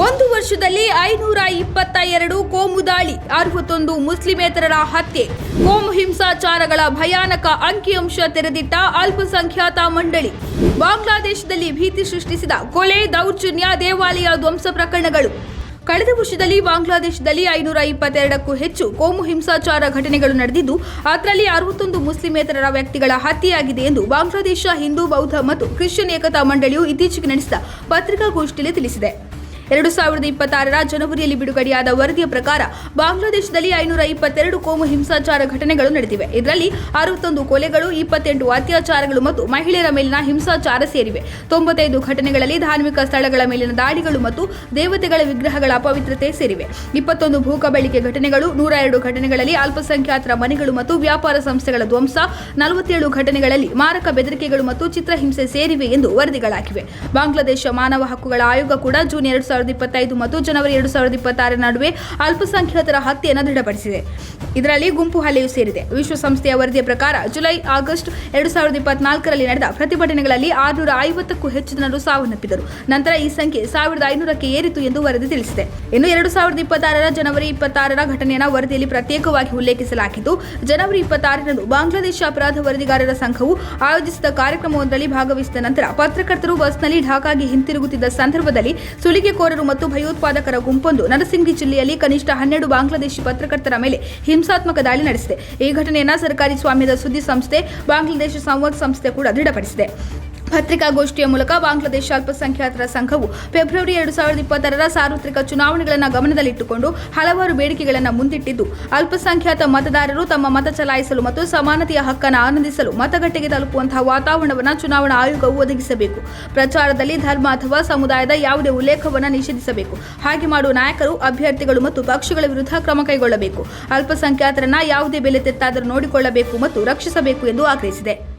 ಒಂದು ವರ್ಷದಲ್ಲಿ ಐನೂರ ಇಪ್ಪತ್ತ ಎರಡು ಕೋಮು ದಾಳಿ, ಅರವತ್ತೊಂದು ಮುಸ್ಲಿಮೇತರರ ಹತ್ಯೆ. ಕೋಮು ಹಿಂಸಾಚಾರಗಳ ಭಯಾನಕ ಅಂಕಿಅಂಶ ತೆರೆದಿಟ್ಟ ಅಲ್ಪಸಂಖ್ಯಾತ ಮಂಡಳಿ. ಬಾಂಗ್ಲಾದೇಶದಲ್ಲಿ ಭೀತಿ ಸೃಷ್ಟಿಸಿದ ಕೊಲೆ, ದೌರ್ಜನ್ಯ, ದೇವಾಲಯ ಧ್ವಂಸ ಪ್ರಕರಣಗಳು. ಕಳೆದ ವರ್ಷದಲ್ಲಿ ಬಾಂಗ್ಲಾದೇಶದಲ್ಲಿ ಐನೂರ ಇಪ್ಪತ್ತೆರಡಕ್ಕೂ ಹೆಚ್ಚು ಕೋಮು ಹಿಂಸಾಚಾರ ಘಟನೆಗಳು ನಡೆದಿದ್ದು, ಅದರಲ್ಲಿ ಅರವತ್ತೊಂದು ಮುಸ್ಲಿಮೇತರರ ವ್ಯಕ್ತಿಗಳ ಹತ್ಯೆಯಾಗಿದೆ ಎಂದು ಬಾಂಗ್ಲಾದೇಶ ಹಿಂದೂ ಬೌದ್ಧ ಮತ್ತು ಕ್ರಿಶ್ಚಿಯನ್ ಏಕತಾ ಮಂಡಳಿಯು ಇತ್ತೀಚೆಗೆ ನಡೆಸಿದ ಪತ್ರಿಕಾಗೋಷ್ಠಿಯಲ್ಲಿ ತಿಳಿಸಿದೆ. ಎರಡು ಸಾವಿರದ ಇಪ್ಪತ್ತಾರರ ಜನವರಿಯಲ್ಲಿ ಬಿಡುಗಡೆಯಾದ ವರದಿಯ ಪ್ರಕಾರ ಬಾಂಗ್ಲಾದೇಶದಲ್ಲಿ ಐನೂರ ಇಪ್ಪತ್ತೆರಡು ಕೋಮು ಹಿಂಸಾಚಾರ ಘಟನೆಗಳು ನಡೆದಿವೆ. ಇದರಲ್ಲಿ ಅರವತ್ತೊಂದು ಕೊಲೆಗಳು, ಇಪ್ಪತ್ತೆಂಟು ಅತ್ಯಾಚಾರಗಳು ಮತ್ತು ಮಹಿಳೆಯರ ಮೇಲಿನ ಹಿಂಸಾಚಾರ ಸೇರಿವೆ. ತೊಂಬತ್ತೈದು ಘಟನೆಗಳಲ್ಲಿ ಧಾರ್ಮಿಕ ಸ್ಥಳಗಳ ಮೇಲಿನ ದಾಳಿಗಳು ಮತ್ತು ದೇವತೆಗಳ ವಿಗ್ರಹಗಳ ಅಪವಿತ್ರತೆ ಸೇರಿವೆ. ಇಪ್ಪತ್ತೊಂದು ಭೂಕಬಳಿಕೆ ಘಟನೆಗಳು, ನೂರ ಎರಡು ಘಟನೆಗಳಲ್ಲಿ ಅಲ್ಪಸಂಖ್ಯಾತರ ಮನೆಗಳು ಮತ್ತು ವ್ಯಾಪಾರ ಸಂಸ್ಥೆಗಳ ಧ್ವಂಸ, ನಲವತ್ತೇಳು ಘಟನೆಗಳಲ್ಲಿ ಮಾರಕ ಬೆದರಿಕೆಗಳು ಮತ್ತು ಚಿತ್ರಹಿಂಸೆ ಸೇರಿವೆ ಎಂದು ವರದಿಗಳಾಗಿವೆ. ಬಾಂಗ್ಲಾದೇಶ ಮಾನವ ಹಕ್ಕುಗಳ ಆಯೋಗ ಕೂಡ ಜೂನ್ ಎರಡು ಸಾವಿರದ ಇಪ್ಪತ್ತೈದು ಮತ್ತು ಜನವರಿ ಎರಡು ಸಾವಿರದ ಇಪ್ಪತ್ತಾರರ ನಡುವೆ ಅಲ್ಪಸಂಖ್ಯಾತರ ಹತ್ಯೆಯನ್ನು ದೃಢಪಡಿಸಿದೆ. ಇದರಲ್ಲಿ ಗುಂಪು ಹಲ್ಲೆಯೂ ಸೇರಿದೆ. ವಿಶ್ವಸಂಸ್ಥೆಯ ವರದಿಯ ಪ್ರಕಾರ ಜುಲೈ, ಆಗಸ್ಟ್ ಎರಡು ಸಾವಿರದ ಇಪ್ಪತ್ನಾಲ್ಕರಲ್ಲಿ ನಡೆದ ಪ್ರತಿಭಟನೆಗಳಲ್ಲಿ ಆರುನೂರ ಐವತ್ತಕ್ಕೂ ಹೆಚ್ಚು ಜನರು ಸಾವನ್ನಪ್ಪಿದರು. ನಂತರ ಈ ಸಂಖ್ಯೆ ಸಾವಿರದ ಐನೂರಕ್ಕೆ ಏರಿತು ಎಂದು ವರದಿ ತಿಳಿಸಿದೆ. ಇನ್ನು ಎರಡು ಸಾವಿರದ ಇಪ್ಪತ್ತಾರರ ಜನವರಿ ಇಪ್ಪತ್ತಾರರ ಘಟನೆಯನ್ನು ವರದಿಯಲ್ಲಿ ಪ್ರತ್ಯೇಕವಾಗಿ ಉಲ್ಲೇಖಿಸಲಾಗಿದ್ದು, ಜನವರಿ ಇಪ್ಪತ್ತಾರರಂದು ಬಾಂಗ್ಲಾದೇಶ ಅಪರಾಧ ವರದಿಗಾರರ ಸಂಘವು ಆಯೋಜಿಸಿದ ಕಾರ್ಯಕ್ರಮವೊಂದರಲ್ಲಿ ಭಾಗವಹಿಸಿದ ನಂತರ ಪತ್ರಕರ್ತರು ಬಸ್ನಲ್ಲಿ ಢಾಕಾಗೆ ಹಿಂತಿರುಗುತ್ತಿದ್ದ ಸಂದರ್ಭದಲ್ಲಿ ಸುಲಿಗೆಕೋರರು ಮತ್ತು ಭಯೋತ್ಪಾದಕರ ಗುಂಪೊಂದು ನರಸಿಂಗಿ ಜಿಲ್ಲೆಯಲ್ಲಿ ಕನಿಷ್ಠ ಹನ್ನೆರಡು ಬಾಂಗ್ಲಾದೇಶಿ ಪತ್ರಕರ್ತರ ಮೇಲೆ ಹಿಂಸಾತ್ಮಕ ದಾಳಿ ನಡೆಸಿದೆ. ಈ ಘಟನೆಯನ್ನು ಸರ್ಕಾರಿ ಸ್ವಾಮ್ಯದ ಸುದ್ದಿ ಸಂಸ್ಥೆ, ಬಾಂಗ್ಲಾದೇಶ ಸಂವಾದ್ ಸಂಸ್ಥೆ ಕೂಡ ದೃಢಪಡಿಸಿದೆ. ಪತ್ರಿಕಾಗೋಷ್ಠಿಯ ಮೂಲಕ ಬಾಂಗ್ಲಾದೇಶ ಅಲ್ಪಸಂಖ್ಯಾತರ ಸಂಘವು ಫೆಬ್ರವರಿ ಎರಡು ಸಾವಿರದ ಇಪ್ಪತ್ತರ ಸಾರ್ವತ್ರಿಕ ಚುನಾವಣೆಗಳನ್ನು ಗಮನದಲ್ಲಿಟ್ಟುಕೊಂಡು ಹಲವಾರು ಬೇಡಿಕೆಗಳನ್ನು ಮುಂದಿಟ್ಟಿದ್ದು. ಅಲ್ಪಸಂಖ್ಯಾತ ಮತದಾರರು ತಮ್ಮ ಮತ ಚಲಾಯಿಸಲು ಮತ್ತು ಸಮಾನತೆಯ ಹಕ್ಕನ್ನು ಆನಂದಿಸಲು ಮತಗಟ್ಟೆಗೆ ತಲುಪುವಂತಹ ವಾತಾವರಣವನ್ನು ಚುನಾವಣಾ ಆಯೋಗವು ಒದಗಿಸಬೇಕು. ಪ್ರಚಾರದಲ್ಲಿ ಧರ್ಮ ಅಥವಾ ಸಮುದಾಯದ ಯಾವುದೇ ಉಲ್ಲೇಖವನ್ನು ನಿಷೇಧಿಸಬೇಕು. ಹಾಗೆ ಮಾಡುವ ನಾಯಕರು, ಅಭ್ಯರ್ಥಿಗಳು ಮತ್ತು ಪಕ್ಷಗಳ ವಿರುದ್ಧ ಕ್ರಮ ಕೈಗೊಳ್ಳಬೇಕು. ಅಲ್ಪಸಂಖ್ಯಾತರನ್ನ ಯಾವುದೇ ಬೆಲೆ ತೆತ್ತಾದರೂ ನೋಡಿಕೊಳ್ಳಬೇಕು ಮತ್ತು ರಕ್ಷಿಸಬೇಕು ಎಂದು ಆಗ್ರಹಿಸಿದೆ.